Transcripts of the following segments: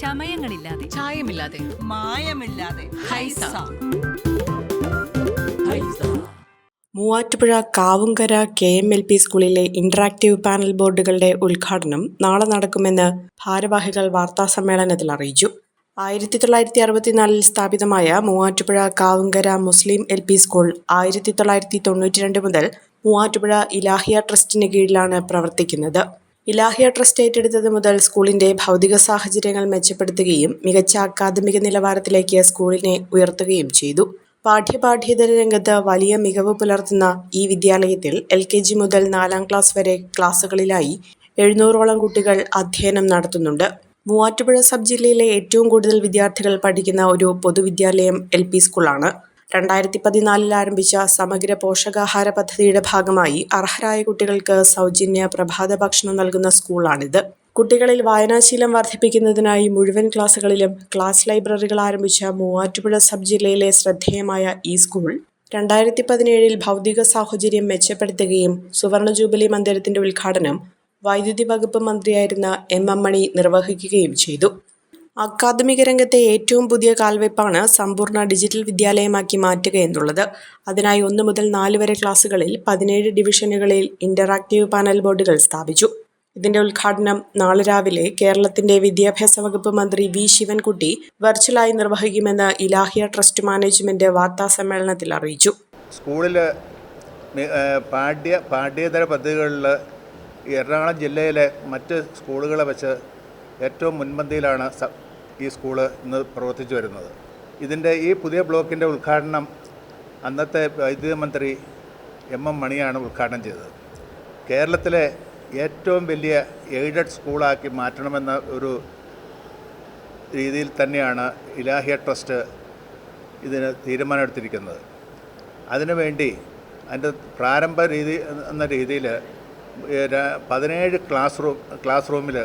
ചമയങ്ങളില്ലാതെ. ചായമില്ലാതെ. മായമില്ലാതെ. Haiza. Muvattupuzha Kavumkara K M L P സ്കൂളിലെ ഇന്ററാക്റ്റീവ് പാനൽ ബോർഡുകളുടെ ഉദ്ഘാടനം നാളെ നടക്കുമെന്ന് ഭാരവാഹികൾ വാർത്താസമ്മേളനത്തിൽ അറിയിച്ചു. ആയിരത്തി തൊള്ളായിരത്തി അറുപത്തിനാലിൽ സ്ഥാപിതമായ Muvattupuzha Kavumkara Muslim L P school ആയിരത്തി തൊള്ളായിരത്തി തൊണ്ണൂറ്റി രണ്ട് മുതൽ മൂവാറ്റുപുഴ ഇലാഹിയ ട്രസ്റ്റിന് കീഴിലാണ് പ്രവർത്തിക്കുന്നത്. ഇലാഹിയ ട്രസ്റ്റ് ഏറ്റെടുത്തത് മുതൽ സ്കൂളിന്റെ ഭൗതിക സാഹചര്യങ്ങൾ മെച്ചപ്പെടുത്തുകയും മികച്ച അക്കാദമിക നിലവാരത്തിലേക്ക് സ്കൂളിനെ ഉയർത്തുകയും ചെയ്തു. പാഠ്യപാഠ്യേതര രംഗത്ത് വലിയ മികവ് പുലർത്തുന്ന ഈ വിദ്യാലയത്തിൽ എൽ കെ ജി മുതൽ നാലാം ക്ലാസ് വരെ ക്ലാസ്സുകളിലായി എഴുന്നൂറോളം കുട്ടികൾ അധ്യയനം നടത്തുന്നുണ്ട്. മൂവാറ്റുപുഴ സബ് ജില്ലയിലെ ഏറ്റവും കൂടുതൽ വിദ്യാർത്ഥികൾ പഠിക്കുന്ന ഒരു പൊതുവിദ്യാലയം എൽ പി സ്കൂളാണ്. രണ്ടായിരത്തി പതിനാലിൽ ആരംഭിച്ച സമഗ്ര പോഷകാഹാര പദ്ധതിയുടെ ഭാഗമായി അർഹരായ കുട്ടികൾക്ക് സൗജന്യ പ്രഭാത ഭക്ഷണം നൽകുന്ന സ്കൂളാണിത്. കുട്ടികളിൽ വായനാശീലം വർദ്ധിപ്പിക്കുന്നതിനായി മുഴുവൻ ക്ലാസുകളിലും ക്ലാസ് ലൈബ്രറികൾ ആരംഭിച്ച മൂവാറ്റുപുഴ സബ് ജില്ലയിലെ ശ്രദ്ധേയമായ ഈ സ്കൂൾ രണ്ടായിരത്തി പതിനേഴിൽ ഭൗതിക സാഹചര്യം മെച്ചപ്പെടുത്തുകയും സുവർണ ജൂബിലി മന്ദിരത്തിന്റെ ഉദ്ഘാടനം വൈദ്യുതി വകുപ്പ് മന്ത്രിയായിരുന്ന എം എം മണി നിർവഹിക്കുകയും ചെയ്തു. അക്കാദമിക രംഗത്തെ ഏറ്റവും പുതിയ കാൽവയ്പാണ് സമ്പൂർണ ഡിജിറ്റൽ വിദ്യാലയമാക്കി മാറ്റുക എന്നുള്ളത്. അതിനായി ഒന്ന് മുതൽ നാല് വരെ ക്ലാസ്സുകളിൽ പതിനേഴ് ഡിവിഷനുകളിൽ ഇന്ററാക്റ്റീവ് പാനൽ ബോർഡുകൾ സ്ഥാപിച്ചു. ഇതിന്റെ ഉദ്ഘാടനം നാളെ രാവിലെ കേരളത്തിന്റെ വിദ്യാഭ്യാസ വകുപ്പ് മന്ത്രി വി ശിവൻകുട്ടി വെർച്വലായി നിർവഹിക്കുമെന്ന് ഇലാഹിയ ട്രസ്റ്റ് മാനേജ്മെന്റ് വാർത്താസമ്മേളനത്തിൽ അറിയിച്ചു. സ്കൂളിൽ പാഠ്യ പാഠ്യേതര പദ്ധതികളിൽ എറണാകുളം ജില്ലയിലെ മറ്റ് സ്കൂളുകളെ വെച്ച് ഏറ്റവും മുൻപന്തിയിലാണ് ഈ സ്കൂൾ ഇന്ന് പ്രവർത്തിച്ചു വരുന്നത്. ഇതിന്റെ ഈ പുതിയ ബ്ലോക്കിന്റെ ഉദ്ഘാടനം അന്നത്തെ വൈദ്യുതി മന്ത്രി എം എം മണിയാണ് ഉദ്ഘാടനം ചെയ്തത്. കേരളത്തിലെ ഏറ്റവും വലിയ എയ്ഡഡ് സ്കൂളാക്കി മാറ്റണമെന്ന ഒരു രീതിയിൽ തന്നെയാണ് ഇലാഹിയ ട്രസ്റ്റ് ഇതിന് തീരുമാനമെടുത്തിരിക്കുന്നത്. അതിനുവേണ്ടി അതിന്റെ പ്രാരംഭ രീതി എന്ന രീതിയിൽ പതിനേഴ് ക്ലാസ് റൂം ക്ലാസ് റൂമിൽ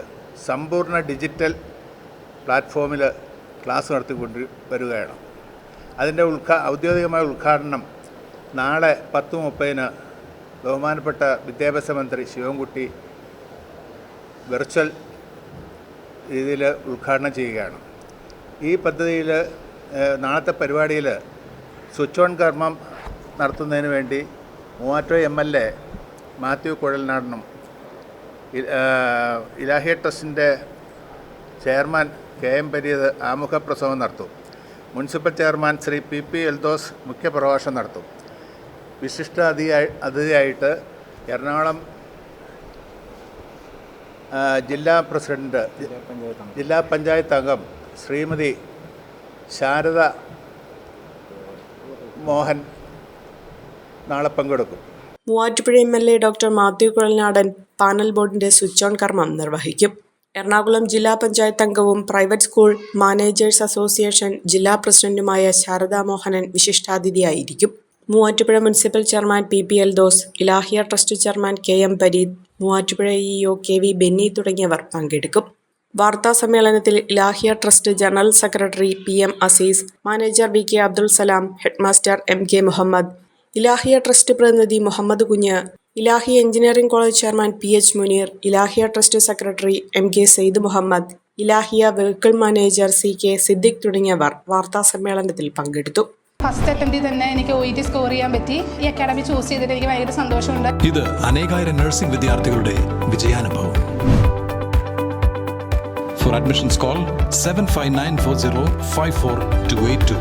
സമ്പൂർണ ഡിജിറ്റൽ പ്ലാറ്റ്ഫോമിൽ ക്ലാസ് നടത്തിക്കൊണ്ട് വരികയാണ്. അതിന്റെ ഉദ്ഘാ ഔദ്യോഗികമായ ഉദ്ഘാടനം നാളെ പത്ത് മുപ്പതിന് ബഹുമാനപ്പെട്ട വിദ്യാഭ്യാസ മന്ത്രി ശിവൻകുട്ടി വെർച്വൽ രീതിയിൽ ഉദ്ഘാടനം ചെയ്യുകയാണ്. ഈ പദ്ധതിയിൽ നാളത്തെ പരിപാടിയിൽ സ്വിച്ച് ഓൺ കർമ്മം നടത്തുന്നതിന് വേണ്ടി മൂവാറ്റോ എം എൽ എ മാത്യു കുഴൽനാടനും ഇലാഹി ട്രസ്റ്റിന്റെ ചെയർമാൻ കെ എം പരീത് ആമുഖ പ്രസംഗം നടത്തും. Municipal chairman Shri P P Eldhose മുഖ്യപ്രഭാഷണം നടത്തും. വിശിഷ്ട അതിഥിയായി അതിഥിയായിട്ട് എറണാകുളം ജില്ലാ പ്രസിഡന്റ് ജില്ലാ പഞ്ചായത്ത് അംഗം ശ്രീമതി ശാരദ മോഹൻ നാളെ പങ്കെടുക്കും. Muvattupuzha M L A doctor Mathew Kuzhalnadan panel ബോർഡിന്റെ സ്വിച്ച് ഓൺ കർമ്മം നിർവഹിക്കും. എറണാകുളം ജില്ലാ പഞ്ചായത്ത് അംഗവും പ്രൈവറ്റ് സ്കൂൾ മാനേജേഴ്സ് അസോസിയേഷൻ ജില്ലാ പ്രസിഡന്റുമായ Sharada Mohanan വിശിഷ്ടാതിഥിയായിരിക്കും. Muvattupuzha municipal chairman P P Eldhose Ilahiya trust chairman K M Pareed Muvattupuzha E O K V Benny തുടങ്ങിയവർ പങ്കെടുക്കും. വാർത്താ സമ്മേളനത്തിൽ Ilahiya trust general secretary P M Azeez manager V K Abdul Salam headmaster M K Muhammad Ilahiya trust പ്രതിനിധി Muhammad Kunju Ilahi engineering college chairman P H Muneer Ilahiya trust secretary M K Sayed Muhammad Ilahiya vehicle manager C K Siddique തുടങ്ങിയവർ വാർത്താ സമ്മേളനത്തിൽ പങ്കെടുത്തു. First അറ്റംപ്റ്റിൽ തന്നെ എനിക്ക് O score ചെയ്യാൻ പറ്റി. ഈ അക്കാഡമി ചൂസ് ചെയ്തിട്ട് എനിക്ക് ഭയങ്കര സന്തോഷമുണ്ട്. ഇത് അനേകായിരം നഴ്സിംഗ് വിദ്യാർത്ഥികളുടെ വിജയാനുഭവം. Four admissions call 7594054282.